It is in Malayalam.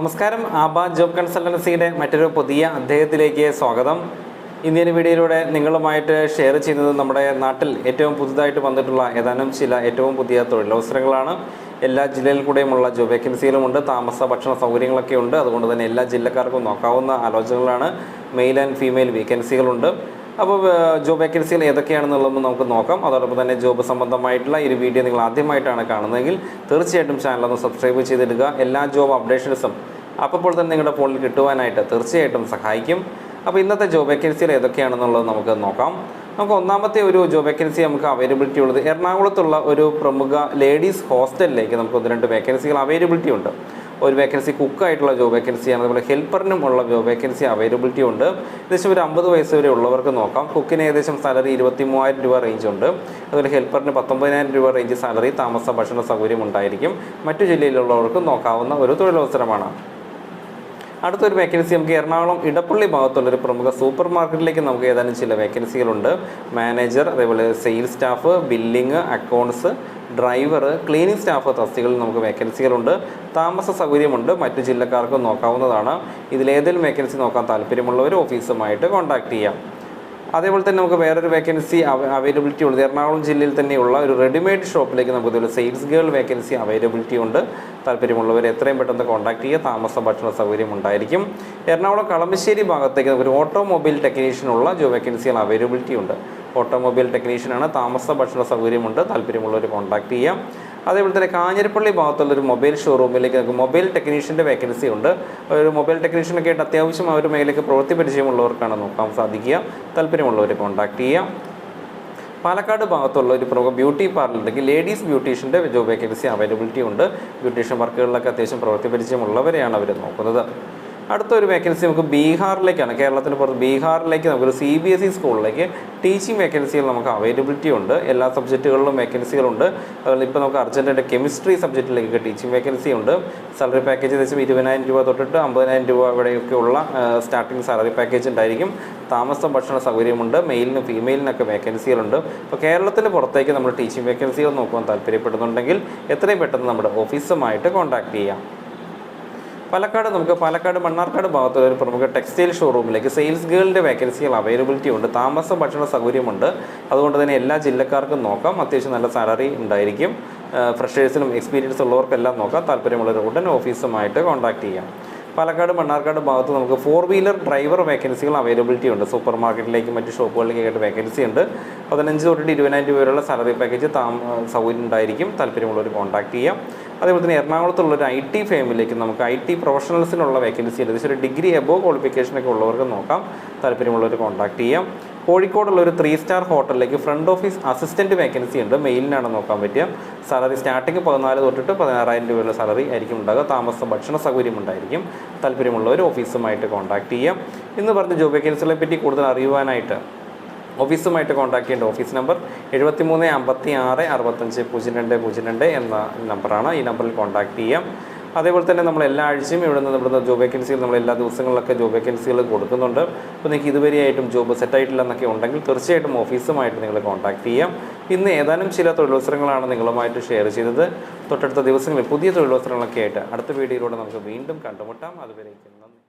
നമസ്കാരം. ആബാ ജോബ് കൺസൾട്ടൻസിയുടെ മറ്റൊരു പുതിയ അദ്ദേഹത്തിലേക്ക് സ്വാഗതം. ഇന്ത്യൻ വീഡിയോയിലൂടെ നിങ്ങളുമായിട്ട് ഷെയർ ചെയ്യുന്നത് നമ്മുടെ നാട്ടിൽ ഏറ്റവും പുതുതായിട്ട് വന്നിട്ടുള്ള ഏതാനും ചില ഏറ്റവും പുതിയ തൊഴിലവസരങ്ങളാണ്. എല്ലാ ജില്ലയിൽ കൂടെയുമുള്ള ജോബ് വേക്കൻസികളുമുണ്ട് താമസ ഭക്ഷണ സൗകര്യങ്ങളൊക്കെ ഉണ്ട്. അതുകൊണ്ട് തന്നെ എല്ലാ ജില്ലക്കാർക്കും നോക്കാവുന്ന ആലോചനകളാണ്. മെയിൽ ആൻഡ് ഫീമെയിൽ വേക്കൻസികളുണ്ട് അപ്പോൾ ജോബ് വേക്കൻസികൾ ഏതൊക്കെയാണെന്നുള്ളത് നമുക്ക് നോക്കാം. അതോടൊപ്പം തന്നെ ജോബ് സംബന്ധമായിട്ടുള്ള ഈ വീഡിയോ നിങ്ങൾ ആദ്യമായിട്ടാണ് കാണുന്നതെങ്കിൽ തീർച്ചയായിട്ടും ചാനൽ ഒന്ന് സബ്സ്ക്രൈബ് ചെയ്തിടുക. എല്ലാ ജോബ് അപ്ഡേഷൻസും അപ്പോൾ തന്നെ നിങ്ങളുടെ ഫോണിൽ കിട്ടുവാനായിട്ട് തീർച്ചയായിട്ടും സഹായിക്കും. അപ്പോൾ ഇന്നത്തെ ജോബ് വേക്കൻസികൾ ഏതൊക്കെയാണെന്നുള്ളത് നമുക്ക് നോക്കാം. നമുക്ക് ഒന്നാമത്തെ ഒരു ജോബ് വേക്കൻസി നമുക്ക് അവൈലബിലിറ്റി ഉള്ളത്. എറണാകുളത്തുള്ള ഒരു പ്രമുഖ ലേഡീസ് ഹോസ്റ്റലിലേക്ക് നമുക്ക് ഒന്ന് രണ്ട് വേക്കൻസികൾ അവൈലബിലിറ്റി ഉണ്ട്. ഒരു വേക്കൻസി കുക്കായിട്ടുള്ള ജോബ് വേക്കൻസിയാണ് അതുപോലെ ഹെൽപ്പറിനും ഉള്ള ജോബ് വേക്കൻസി അവൈലബിലിറ്റി ഉണ്ട്. ഏകദേശം ഒരു അമ്പത് വയസ്സ് വരെ ഉള്ളവർക്ക് നോക്കാം. കുക്കിന് ഏകദേശം സാലറി ഇരുപത്തി മൂവായിരം രൂപ റേഞ്ച് ഉണ്ട്. അതുപോലെ ഹെൽപ്പറിന് പത്തൊമ്പതിനായിരം രൂപ റേഞ്ച് സാലറി താമസ ഭക്ഷണ സൗകര്യം ഉണ്ടായിരിക്കും. മറ്റു ജില്ലയിലുള്ളവർക്ക് നോക്കാവുന്ന ഒരു തൊഴിലവസരമാണ്. അടുത്തൊരു വേക്കൻസി നമുക്ക് എറണാകുളം ഇടപ്പള്ളി ഭാഗത്തുള്ളൊരു പ്രമുഖ സൂപ്പർ മാർക്കറ്റിലേക്ക് നമുക്ക് ഏതാനും ചില വേക്കൻസികളുണ്ട് മാനേജർ അതേപോലെ sales staff billing accounts driver cleaning staff തസ്തികളിൽ നമുക്ക് വേക്കൻസികളുണ്ട് താമസ സൗകര്യമുണ്ട്. മറ്റു ജില്ലക്കാർക്ക് നോക്കാവുന്നതാണ്. ഇതിലേതെങ്കിലും വേക്കൻസി നോക്കാൻ താല്പര്യമുള്ളവർ ഓഫീസുമായിട്ട് കോൺടാക്ട് ചെയ്യാം. അതേപോലെ തന്നെ നമുക്ക് വേറൊരു വേക്കൻസി അവൈലബിലിറ്റി ഉണ്ട്. എറണാകുളം ജില്ലയിൽ തന്നെയുള്ള ഒരു റെഡിമെയ്ഡ് ഷോപ്പിലേക്ക് നമുക്ക് ഇതുപോലെ സെയിൽസ് ഗേൾ വേക്കൻസി അവൈലബിലിറ്റി ഉണ്ട്. താല്പര്യമുള്ളവർ എത്രയും പെട്ടെന്ന് കോൺടാക്ട് ചെയ്യുക. താമസ ഭക്ഷണ സൗകര്യം ഉണ്ടായിരിക്കും. എറണാകുളം കളമശ്ശേരി ഭാഗത്തേക്ക് നമുക്ക് ഒരു ഓട്ടോമൊബൈൽ ടെക്നീഷ്യനുള്ള ജോബ് വേക്കൻസികൾ അവൈലബിലിറ്റി ഉണ്ട്. ഓട്ടോമൊബൈൽ ടെക്നീഷ്യനാണ് താമസ ഭക്ഷണ സൗകര്യമുണ്ട്. താല്പര്യമുള്ളവർ കോൺടാക്ട് ചെയ്യാം. അതേപോലെ തന്നെ കാഞ്ഞിരപ്പള്ളി ഭാഗത്തുള്ളൊരു മൊബൈൽ ഷോറൂമിലേക്ക് നമുക്ക് മൊബൈൽ ടെക്നീഷ്യന്റെ വേക്കൻസി ഉണ്ട്. ഒരു മൊബൈൽ ടെക്നീഷ്യനൊക്കെ ആയിട്ട് അത്യാവശ്യം ആ ഒരു മേഖലയ്ക്ക് പ്രവൃത്തി പരിചയമുള്ളവർക്കാണ് നോക്കാൻ സാധിക്കുക. താല്പര്യമുള്ളവരെ കോൺടാക്ട് ചെയ്യാം. പാലക്കാട് ഭാഗത്തുള്ള ഒരു പ്രമുഖ ബ്യൂട്ടി പാർലറിലേക്ക് ലേഡീസ് ബ്യൂട്ടീഷ്യന്റെ ജോബ് വേക്കൻസി അവൈലബിലിറ്റി ഉണ്ട്. ബ്യൂട്ടീഷ്യൻ വർക്കുകളിലൊക്കെ അത്യാവശ്യം പ്രവൃത്തി പരിചയമുള്ളവരെയാണ് അവർ നോക്കുന്നത്. അടുത്തൊരു വേക്കൻസി നമുക്ക് ബീഹാറിലേക്കാണ്. കേരളത്തിന് പുറത്ത് ബീഹാറിലേക്ക് നമുക്കൊരു സി ബി എസ് ഇ സ്കൂളിലേക്ക് ടീച്ചിങ് വേക്കൻസികൾ നമുക്ക് അവൈലബിലിറ്റി ഉണ്ട്. എല്ലാ സബ്ജക്റ്റുകളിലും വേക്കൻസികളുണ്ട് അതുപോലെ ഇപ്പോൾ നമുക്ക് അർജന്റായിട്ട് കെമിസ്ട്രി സബ്ജക്റ്റിലേക്ക് ടീച്ചിങ് വേക്കൻസി ഉണ്ട്. സാലറി പാക്കേജ് ഏകദേശം ഇരുപതിനായിരം രൂപ തൊട്ടിട്ട് അമ്പതിനായിരം രൂപ ഇവിടെയൊക്കെയുള്ള സ്റ്റാർട്ടിംഗ് സാലറി പാക്കേജ് ഉണ്ടായിരിക്കും. താമസം ഭക്ഷണ സൗകര്യമുണ്ട്. മെയിലിനും ഫീമെയിലിനൊക്കെ വേക്കൻസികളുണ്ട് അപ്പോൾ കേരളത്തിന് പുറത്തേക്ക് നമ്മൾ ടീച്ചിങ് വേക്കൻസികൾ നോക്കുവാൻ താല്പര്യപ്പെടുന്നുണ്ടെങ്കിൽ എത്രയും പെട്ടെന്ന് നമ്മുടെ ഓഫീസുമായിട്ട് കോൺടാക്ട് ചെയ്യാം. പാലക്കാട് നമുക്ക് പാലക്കാട് മണ്ണാർക്കാട് ഭാഗത്തുള്ള ഒരു പ്രമുഖ ടെക്സ്റ്റൈൽ ഷോറൂമിലേക്ക് സെയിൽസ് ഗേളിന്റെ വേക്കൻസികൾ അവൈലബിലിറ്റി ഉണ്ട്. താമസ ഭക്ഷണ സൗകര്യമുണ്ട്. അതുകൊണ്ട് തന്നെ എല്ലാ ജില്ലക്കാർക്കും നോക്കാം. അത്യാവശ്യം നല്ല സാലറി ഉണ്ടായിരിക്കും. ഫ്രഷേഴ്സിനും എക്സ്പീരിയൻസ് ഉള്ളവർക്കെല്ലാം നോക്കാം. താല്പര്യമുള്ളവർ ഉടൻ ഓഫീസുമായിട്ട് കോൺടാക്ട് ചെയ്യാം. പാലക്കാട് മണ്ണാർക്കാട് ഭാഗത്ത് നമുക്ക് ഫോർ വീലർ ഡ്രൈവർ വേക്കൻസികൾ അവൈലബിലിറ്റി ഉണ്ട്. സൂപ്പർ മാർക്കറ്റിലേക്ക് മറ്റ് ഷോപ്പുകളിലേക്കായിട്ട് വേക്കൻസി ഉണ്ട്. പതിനഞ്ച് തൊട്ടിട്ട് ഇരുപതിനായിരം രൂപ വരെയുള്ള സാലറി പാക്കേജ് താമ സൗകര്യം ഉണ്ടായിരിക്കും. താല്പര്യമുള്ളവർ കോൺടാക്ട് ചെയ്യാം. അതേപോലെ തന്നെ എറണാകുളത്തുള്ള ഒരു ഐ ടി ഫേമിലേക്ക് നമുക്ക് ഐ ടി പ്രൊഫഷണൽസിനുള്ള വേക്കൻസി ഏകദേശം ഒരു ഡിഗ്രി എബോ ക്വാളിഫിക്കേഷനൊക്കെ ഉള്ളവർക്ക് നോക്കാം. താല്പര്യമുള്ളവർ കോൺടാക്ട് ചെയ്യാം. കോഴിക്കോടുള്ള ഒരു ത്രീ സ്റ്റാർ ഹോട്ടലിലേക്ക് ഫ്രണ്ട് ഓഫീസ് അസിസ്റ്റന്റ് വേക്കൻസി ഉണ്ട്. മെയിലിനാണ് നോക്കാൻ പറ്റുക. സാലറി സ്റ്റാർട്ടിങ് പതിനാല് തൊട്ടിട്ട് പതിനാറായിരം രൂപയുള്ള സാലറി ആയിരിക്കും ഉണ്ടാകുക താമസ ഭക്ഷണ സൗകര്യം ഉണ്ടായിരിക്കും. താല്പര്യമുള്ളവർ ഓഫീസുമായിട്ട് കോൺടാക്ട് ചെയ്യാം. ഇന്ന് പറഞ്ഞ ജോബ് വേക്കൻസികളെ പറ്റി കൂടുതൽ അറിയുവാനായിട്ട് ഓഫീസുമായിട്ട് കോൺടാക്ട് ചെയ്യേണ്ട ഓഫീസ് നമ്പർ എഴുപത്തി മൂന്ന് അമ്പത്തി ആറ് അറുപത്തഞ്ച് പൂജ്യം രണ്ട് പൂജ്യം രണ്ട് എന്ന നമ്പറാണ് ഈ നമ്പറിൽ കോൺടാക്ട് ചെയ്യാം. അതേപോലെ തന്നെ നമ്മൾ എല്ലാ ആഴ്ചയും ഇവിടെ നിന്ന് ഇവിടുന്ന് ജോബ് വേക്കൻസികൾ നമ്മൾ എല്ലാ ദിവസങ്ങളിലൊക്കെ ജോബ് വേക്കൻസികൾ കൊടുക്കുന്നുണ്ട്. അപ്പോൾ നിങ്ങൾക്ക് ഇതുവരെയായിട്ടും ജോബ് സെറ്റായിട്ടില്ല എന്നൊക്കെ ഉണ്ടെങ്കിൽ തീർച്ചയായിട്ടും ഓഫീസുമായിട്ട് നിങ്ങൾ കോൺടാക്ട് ചെയ്യാം. ഇന്ന് ഏതാനും ചില തൊഴിലവസരങ്ങളാണ് നിങ്ങളുമായിട്ട് ഷെയർ ചെയ്തത്. തൊട്ടടുത്ത ദിവസങ്ങളിൽ പുതിയ തൊഴിലവസരങ്ങളൊക്കെ ആയിട്ട് അടുത്ത വീഡിയോയിലൂടെ നമുക്ക് വീണ്ടും കണ്ടുമുട്ടാം. അതുവരേക്കും നന്ദി.